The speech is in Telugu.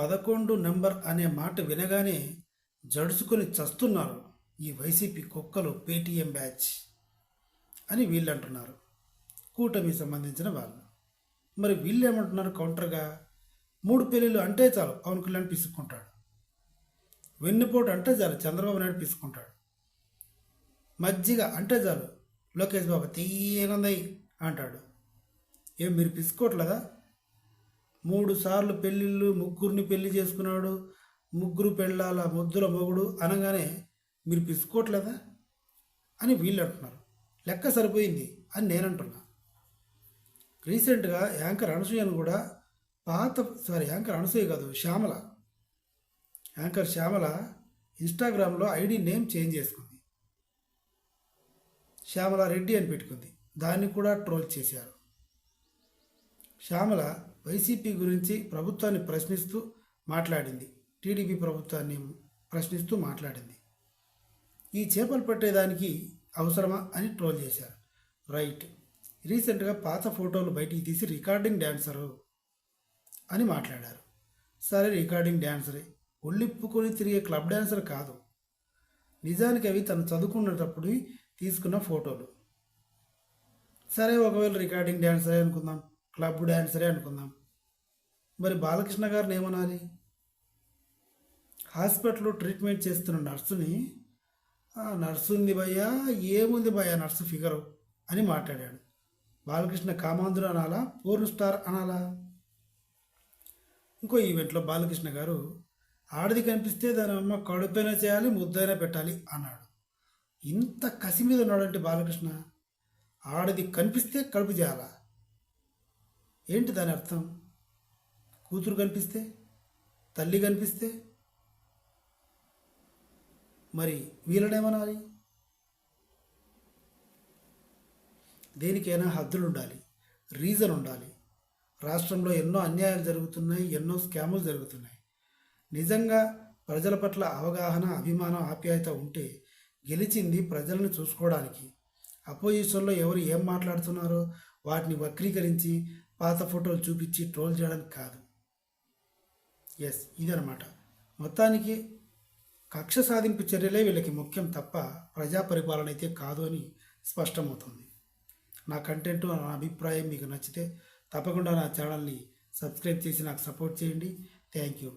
పదకొండు నెంబర్ అనే మాట వినగానే జడుచుకొని చస్తున్నారు ఈ వైసీపీ కుక్కలు పేటీఎం బ్యాచ్ అని వీళ్ళు అంటున్నారు కూటమి సంబంధించిన వాళ్ళు. మరి వీళ్ళు ఏమంటున్నారు కౌంటర్గా? మూడు పెళ్ళిళ్ళు అంటే చాలు పవన్ కళ్యాణ్ పిసుక్కుంటాడు. వెన్నుపోటు అంటే చాలు చంద్రబాబు నాయుడు పిసుకుంటాడు మజ్జిగ అంటే చాలు లోకేష్ బాబు తీయనుంది అంటాడు. ఏం మీరు పిసుకోవట్లేదా? మూడు సార్లు పెళ్ళిళ్ళు ముగ్గురిని పెళ్ళి చేసుకున్నాడు. ముగ్గురు పెళ్ళాల ముద్దుల మొగుడు అనగానే మీరు పిసుకోవట్లేదా అని వీళ్ళు అంటున్నారు. లెక్క సరిపోయింది అని నేనంటున్నా. రీసెంట్గా యాంకర్ అనసూయను కూడా పాత సారీ యాంకర్ అనసూయ కాదు శ్యామల. యాంకర్ శ్యామల ఇన్స్టాగ్రామ్లో ఐడి నేమ్ చేంజ్ చేసుకుంది. శ్యామల రెడ్డి అని పెట్టుకుంది. దాన్ని కూడా ట్రోల్ చేశారు. శ్యామల వైసీపీ గురించి ప్రభుత్వాన్ని ప్రశ్నిస్తూ మాట్లాడింది. టీడీపీ ప్రభుత్వాన్ని ప్రశ్నిస్తూ మాట్లాడింది. ఈ చేపలు పట్టేదానికి అవసరమా అని ట్రోల్ చేశారు. రైట్. రీసెంట్గా పాత ఫోటోలు బయటికి తీసి రికార్డింగ్ డ్యాన్సరు అని మాట్లాడారు. సరే రికార్డింగ్ డ్యాన్సరే ఒళ్ళిప్పుకొని తిరిగే క్లబ్ డ్యాన్సర్ కాదు. నిజానికి అవి తను చదువుకునేటప్పుడు తీసుకున్న ఫోటోలు. సరే ఒకవేళ రికార్డింగ్ డ్యాన్సరే అనుకుందాం. క్లబ్ డ్యాన్సరే అనుకుందాం. మరి బాలకృష్ణ గారిని ఏమనాలి? హాస్పిటల్లో ట్రీట్మెంట్ చేస్తున్న నర్సుని నర్సు ఉంది భయ్యా ఏముంది భయ్యా నర్సు ఫిగరు అని మాట్లాడాడు. బాలకృష్ణ కామాంధుడు అనాలా? పూర్ణ స్టార్ అనాలా? ఇంకో ఈవెంట్లో బాలకృష్ణ గారు ఆడది కనిపిస్తే దాని అమ్మ కడుపైనా చేయాలి ముద్దైనా పెట్టాలి అన్నాడు. ఇంత కసి మీద ఉన్నాడంటే బాలకృష్ణ ఆడది కనిపిస్తే కడుపు చేయాలా ఏంటి దాని అర్థం? కూతురు కనిపిస్తే? తల్లి కనిపిస్తే? మరి వీళ్ళనేమనాలి? దేనికైనా హద్దులు ఉండాలి రీజన్ ఉండాలి. రాష్ట్రంలో ఎన్నో అన్యాయాలు జరుగుతున్నాయి ఎన్నో స్కాములు జరుగుతున్నాయి. నిజంగా ప్రజల పట్ల అవగాహన అభిమానం ఆప్యాయత ఉంటే గెలిచింది ప్రజలను చూసుకోవడానికి. అపోజిషన్లో ఎవరు ఏం మాట్లాడుతున్నారో వాటిని వక్రీకరించి పాత ఫోటోలు చూపించి ట్రోల్ చేయడానికి కాదు. ఎస్ ఇదనమాట మొత్తానికి కక్ష సాధింపు చర్యలే వీళ్ళకి ముఖ్యం తప్ప ప్రజా పరిపాలన అయితే కాదు అని స్పష్టమవుతుంది. నా కంటెంట్ నా అభిప్రాయం మీకు నచ్చితే తప్పకుండా నా ఛానల్ని సబ్స్క్రైబ్ చేసి నాకు సపోర్ట్ చేయండి. Thank you